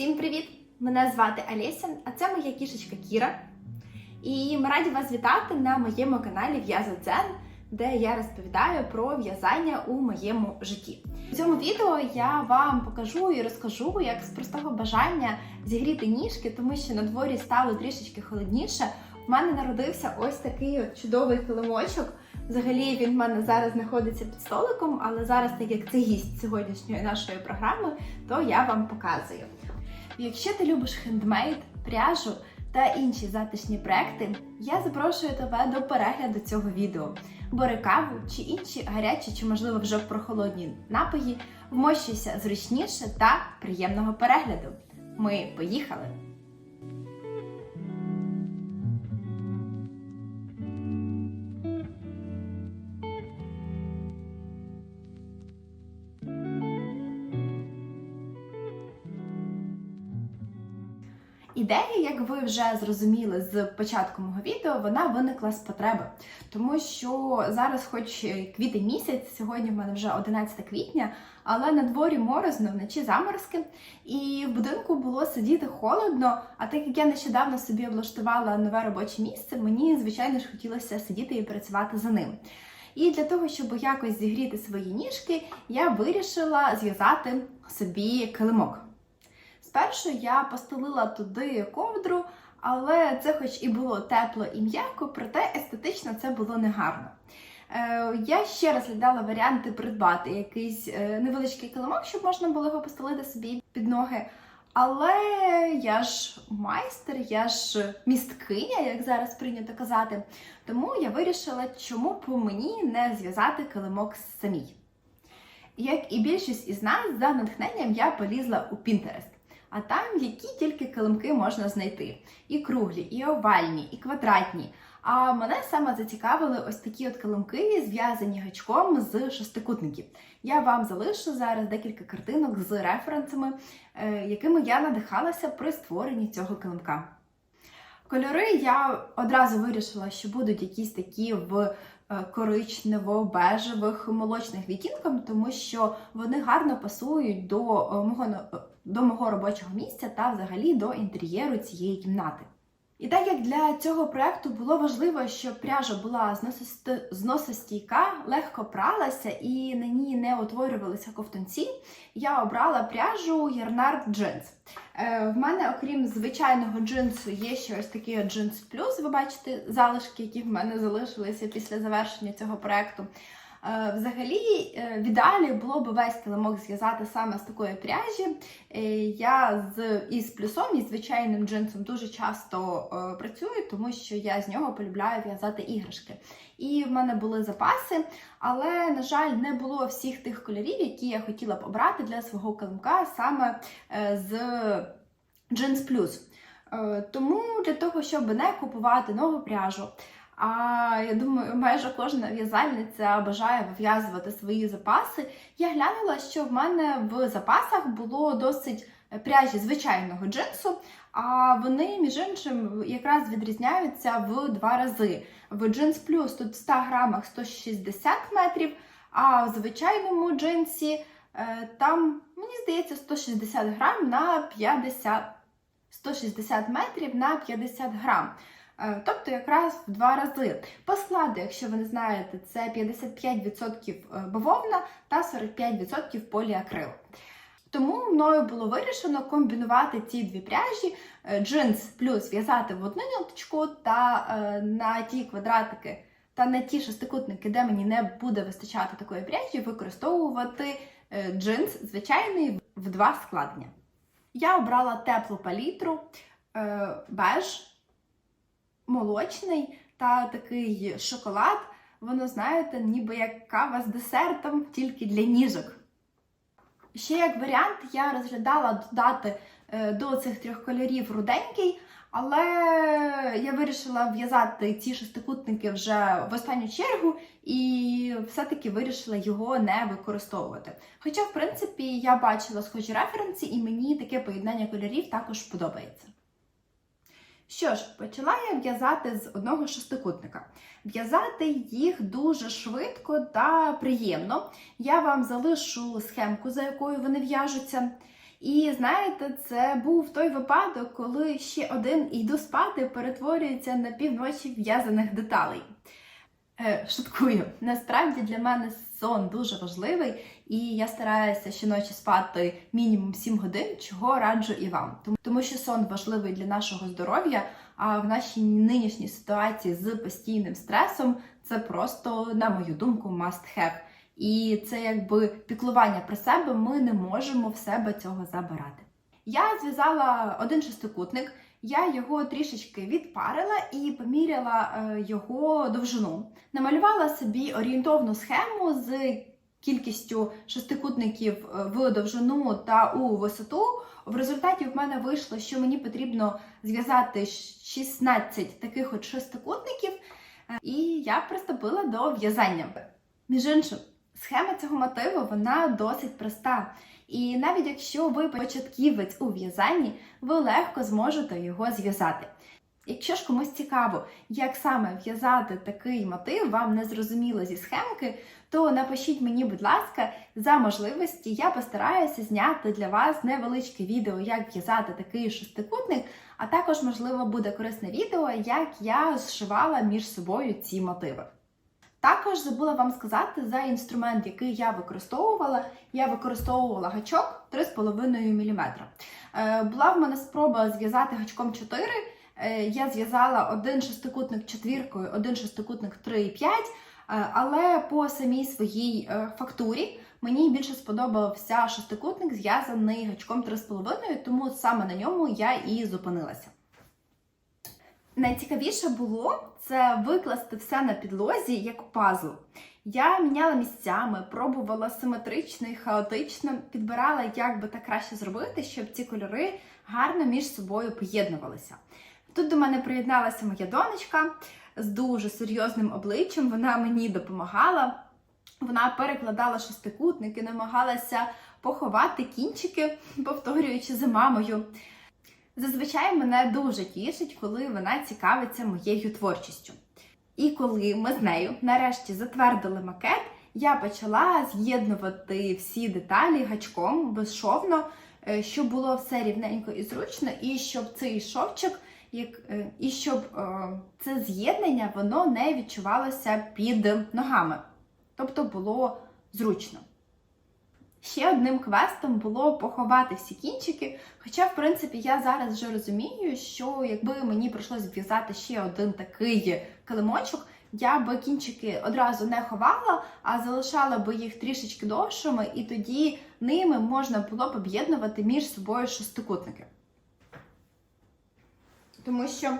Всім привіт! Мене звати Олеся, а це моя кішечка Кіра. І ми раді вас вітати на моєму каналі В'яза Дзен, де я розповідаю про в'язання у моєму житті. У цьому відео я вам покажу і розкажу, як з простого бажання зігріти ніжки, тому що на дворі стало трішечки холодніше. У мене народився ось такий от чудовий килимочок. Взагалі він в мене зараз знаходиться під столиком, але зараз, так як це гість сьогоднішньої нашої програми, то я вам показую. Якщо ти любиш хендмейд, пряжу та інші затишні проекти, я запрошую тебе до перегляду цього відео. Бори каву чи інші гарячі, чи можливо вже прохолодні напої, вмощуйся зручніше та приємного перегляду. Ми поїхали! Ідея, як ви вже зрозуміли з початку мого відео, вона виникла з потреби, тому що зараз, хоч квітень місяць, сьогодні в мене вже 11 квітня, але на дворі морозно, вночі заморозки, і в будинку було сидіти холодно. А так як я нещодавно собі облаштувала нове робоче місце, мені звичайно ж хотілося сидіти і працювати за ним. І для того, щоб якось зігріти свої ніжки, я вирішила зв'язати собі килимок. Спершу я постелила туди ковдру, але це, хоч і було тепло і м'яко, проте естетично це було негарно. Е, я ще розглядала варіанти придбати якийсь е, невеличкий килимок, щоб можна було його постелити собі під ноги. Але я ж майстер, я ж місткиня, як зараз прийнято казати. Тому я вирішила, чому б мені не зв'язати килимок самій. Як і більшість із нас, за натхненням я полізла у Pinterest. А там які тільки килимки можна знайти: і круглі, і овальні, і квадратні. А мене саме зацікавили ось такі от килимки, зв'язані гачком з шестикутників. Я вам залишу зараз декілька картинок з референсами, е, якими я надихалася при створенні цього килимка. Кольори я одразу вирішила, що будуть якісь такі в коричнево-бежевих молочних відтінком, тому що вони гарно пасують до мого до мого робочого місця та взагалі до інтер'єру цієї кімнати. І так як для цього проекту було важливо, щоб пряжа була зносостійка, легко пралася і на ній не утворювалися ковтунці, я обрала пряжу Yarnard Jeans. Е, в мене, окрім звичайного джинсу, є ще ось такий джинс плюс. Ви бачите залишки, які в мене залишилися після завершення цього проекту. Е, взагалі, е, в ідеалі було б весь килимок зв'язати саме з такої пряжі. Е, я з із плюсом і звичайним джинсом дуже часто працюю, тому що я з нього полюбляю в'язати іграшки. І в мене були запаси, але, на жаль, не було всіх тих кольорів, які я хотіла б обрати для свого килимка саме з джинс плюс. Тому для того, щоб не купувати нову пряжу. А я думаю, майже кожна в'язальниця бажає вив'язувати свої запаси. Я глянула, що в мене в запасах було досить пряжі звичайного джинсу, а вони, між іншим, якраз відрізняються в два рази. В джинс плюс тут в 100 грамах 160 метрів, а в звичайному джинсі е, там, мені здається, 160 грам на 50 160 метрів на 50 грам. Е, тобто якраз в два рази. По складу, якщо ви не знаєте, це 55% е, бавовна та 45% поліакрил. Тому мною було вирішено комбінувати ці дві пряжі, е, джинс плюс в'язати в одну ниточку та на ті квадратики та на ті шестикутники, де мені не буде вистачати такої пряжі, використовувати джинс звичайний в два складення. Я обрала теплу палітру, беж молочний та такий шоколад. Воно, знаєте, ніби як кава з десертом, тільки для ніжок. Ще як варіант, я розглядала додати е, до цих трьох кольорів руденький, але я вирішила в'язати ці шестикутники вже в останню чергу і все-таки вирішила його не використовувати. Хоча, в принципі, я бачила схожі референси, і мені таке поєднання кольорів також подобається. Що ж, почала я в'язати з одного шестикутника. В'язати їх дуже швидко та приємно. Я вам залишу схемку, за якою вони в'яжуться. І знаєте, це був той випадок, коли ще один йду спати перетворюється на півночі в'язаних деталей. Е, шуткую, насправді для мене сон дуже важливий, і я стараюся щоночі спати мінімум 7 годин, чого раджу і вам. Тому- що сон важливий для нашого здоров'я, а в нашій нинішній ситуації з постійним стресом це просто, на мою думку, must have. І це якби піклування про себе, ми не можемо в себе цього забирати. Я зв'язала один шестикутник, я його трішечки відпарила і поміряла е, його довжину. Намалювала собі орієнтовну схему з кількістю шестикутників е, в довжину та у висоту. В результаті в мене вийшло, що мені потрібно зв'язати 16 таких от шестикутників, е, і я приступила до в'язання. Між іншим, схема цього мотиву вона досить проста. І навіть якщо ви початківець у в'язанні, ви легко зможете його зв'язати. Якщо ж комусь цікаво, як саме в'язати такий мотив, вам не зрозуміло зі схемки, то напишіть мені, будь ласка, за можливості, я постараюся зняти для вас невеличке відео, як в'язати такий шестикутник, а також, можливо, буде корисне відео, як я зшивала між собою ці мотиви. Також забула вам сказати за інструмент, який я використовувала. Я використовувала гачок 3,5 мм. Е, Була в мене спроба зв'язати гачком 4. Е, Я зв'язала один шестикутник четвіркою, один шестикутник 3,5, е, але по самій своїй е, фактурі мені більше сподобався шестикутник, зв'язаний гачком 3,5, тому саме на ньому я і зупинилася. Найцікавіше було це викласти все на підлозі як пазл. Я міняла місцями, пробувала симетрично і хаотично, підбирала, як би так краще зробити, щоб ці кольори гарно між собою поєднувалися. Тут до мене приєдналася моя донечка з дуже серйозним обличчям. Вона мені допомагала. Вона перекладала шестикутники, намагалася поховати кінчики, повторюючи за мамою. Зазвичай мене дуже тішить, коли вона цікавиться моєю творчістю. І коли ми з нею нарешті затвердили макет, я почала з'єднувати всі деталі гачком безшовно, е, щоб було все рівненько і зручно, і щоб цей шовчик, як, е, і щоб е, це з'єднання воно не відчувалося під ногами. Тобто було зручно. Ще одним квестом було поховати всі кінчики. Хоча, в принципі, я зараз вже розумію, що якби мені прийшлося в'язати ще один такий килимочок, я би кінчики одразу не ховала, а залишала би їх трішечки довшими, і тоді ними можна було б об'єднувати між собою шестикутники. Тому що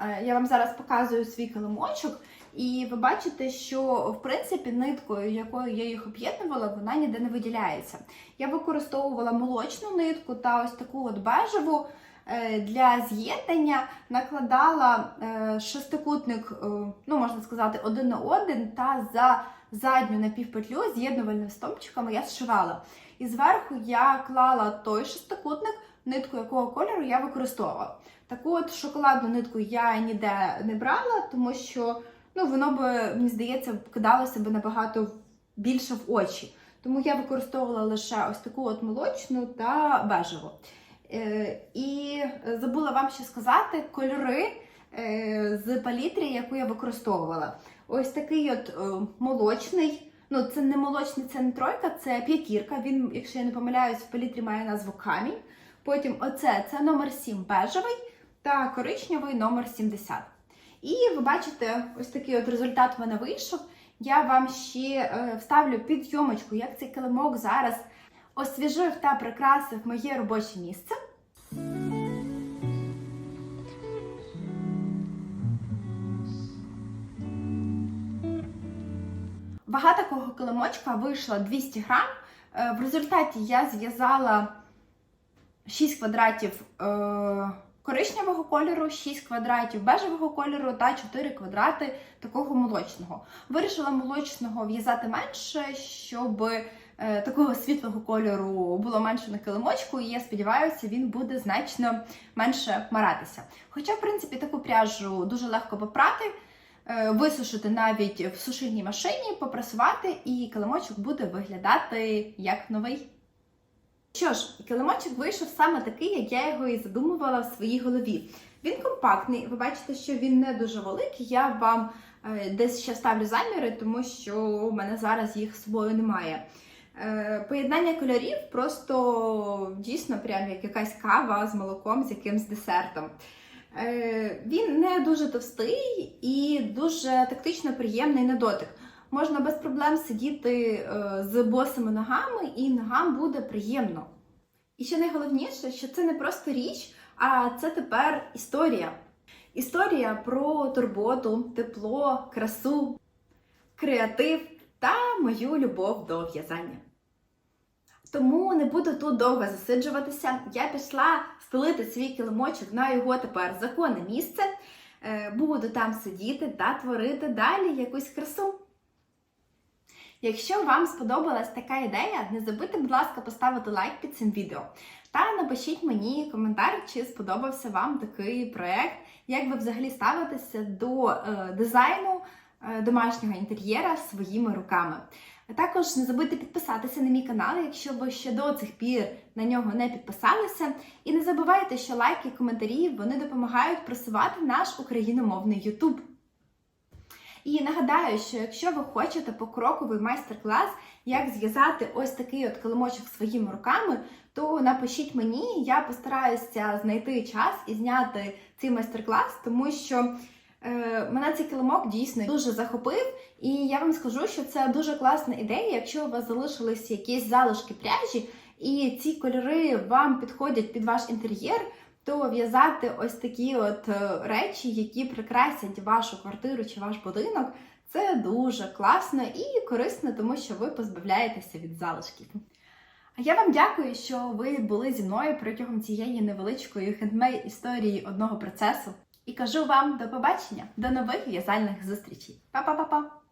е, я вам зараз показую свій килимочок, і ви бачите, що в принципі ниткою, якою я їх об'єднувала, вона ніде не виділяється. Я використовувала молочну нитку та ось таку от бежеву. Е, Для з'єднання накладала е, шестикутник, ну можна сказати, один на один, та за задню напівпетлю з'єднувальним стовпчиками я зшивала. І зверху я клала той шестикутник, нитку якого кольору я використовувала. Таку от шоколадну нитку я ніде не брала, тому що ну, воно би, мені здається, кидалося б набагато більше в очі. Тому я використовувала лише ось таку от молочну та бежеву. Е, і забула вам ще сказати кольори е, з палітрі, яку я використовувала. Ось такий от е, молочний. Ну, це не молочний, це не тройка, це п'ятірка. Він, якщо я не помиляюсь, в палітрі має назву камінь. Потім оце це номер 7 бежевий та коричневий номер 70. І ви бачите, ось такий от результат в мене вийшов. Я вам ще е, вставлю під зйомочку, як цей килимок зараз освіжив та прикрасив моє робоче місце. Вага такого килимочка вийшла 200 грам. Е, В результаті я зв'язала 6 квадратів е, коричневого кольору, 6 квадратів бежевого кольору та 4 квадрати такого молочного. Вирішила молочного в'язати менше, щоб е, такого світлого кольору було менше на килимочку, і я сподіваюся, він буде значно менше маратися. Хоча, в принципі, таку пряжу дуже легко попрати. е, Висушити навіть в сушильній машині, попрасувати, і килимочок буде виглядати як новий. Що ж, килимочок вийшов саме такий, як я його і задумувала в своїй голові. Він компактний, ви бачите, що він не дуже великий. Я вам е, десь ще ставлю заміри, тому що у мене зараз їх з собою немає. Е, Поєднання кольорів просто дійсно прям як якась кава з молоком з якимсь десертом. Е, Він не дуже товстий і дуже тактично приємний на дотик. Можна без проблем сидіти е, з босими ногами, і ногам буде приємно. І ще найголовніше, що це не просто річ, а це тепер історія. Історія про турботу, тепло, красу, креатив та мою любов до в'язання. Тому не буду тут довго засиджуватися. Я пішла стелити свій килимочок на його тепер законне місце. Е, Буду там сидіти та творити далі якусь красу. Якщо вам сподобалась така ідея, не забудьте, будь ласка, поставити лайк під цим відео. Та напишіть мені коментар, чи сподобався вам такий проект, як ви взагалі ставитеся до е, дизайну е, домашнього інтер'єра своїми руками. Також не забудьте підписатися на мій канал, якщо ви ще до цих пір на нього не підписалися. І не забувайте, що лайки і коментарі вони допомагають просувати наш україномовний YouTube. І нагадаю, що якщо ви хочете покроковий майстер-клас, як зв'язати ось такий от килимочок своїми руками, то напишіть мені, я постараюся знайти час і зняти цей майстер-клас, тому що е, мене цей килимок дійсно дуже захопив. І я вам скажу, що це дуже класна ідея, якщо у вас залишились якісь залишки пряжі, і ці кольори вам підходять під ваш інтер'єр, то в'язати ось такі от е, речі, які прикрасять вашу квартиру чи ваш будинок, це дуже класно і корисно, тому що ви позбавляєтеся від залишків. А я вам дякую, що ви були зі мною протягом цієї невеличкої хендмейд історії одного процесу. І кажу вам до побачення, до нових в'язальних зустрічей. Па-па-па-па!